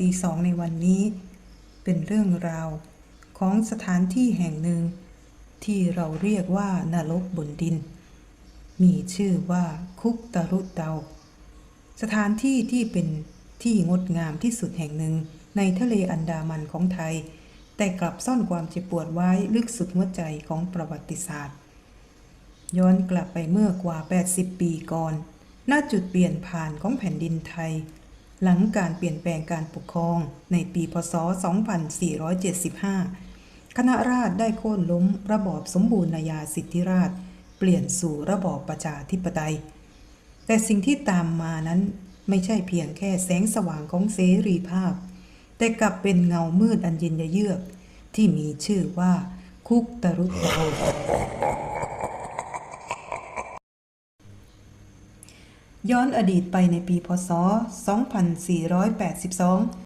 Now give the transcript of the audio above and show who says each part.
Speaker 1: ตีสองในวันนี้ เป็นเรื่องราวของสถานที่แห่งหนึ่ง ที่เราเรียกว่านรกบนดิน มีชื่อว่าคุกตะรุเตา สถานที่ที่เป็นที่งดงามที่สุดแห่งหนึ่งในทะเลอันดามันของไทย แต่กลับซ่อนความเจ็บปวดไว้ลึกสุดหัวใจของประวัติศาสตร์ ย้อนกลับไปเมื่อกว่า 80 ปีก่อนณจุดเปลี่ยนผ่านของแผ่นดินไทย หลังการเปลี่ยนแปลงการปกครองในปีพศ 2475 คณะราษฎรได้โค่นล้มระบอบสมบูรณาญาสิทธิราช เปลี่ยนสู่ระบอบประชาธิปไตย แต่สิ่งที่ตามมานั้นไม่ใช่เพียงแค่แสงสว่างของเสรีภาพ แต่กลับเป็นเงามืดอันเย็นยเยือก ที่มีชื่อว่าคุกตรุเต ย้อนอดีตไปในปีพศ 2482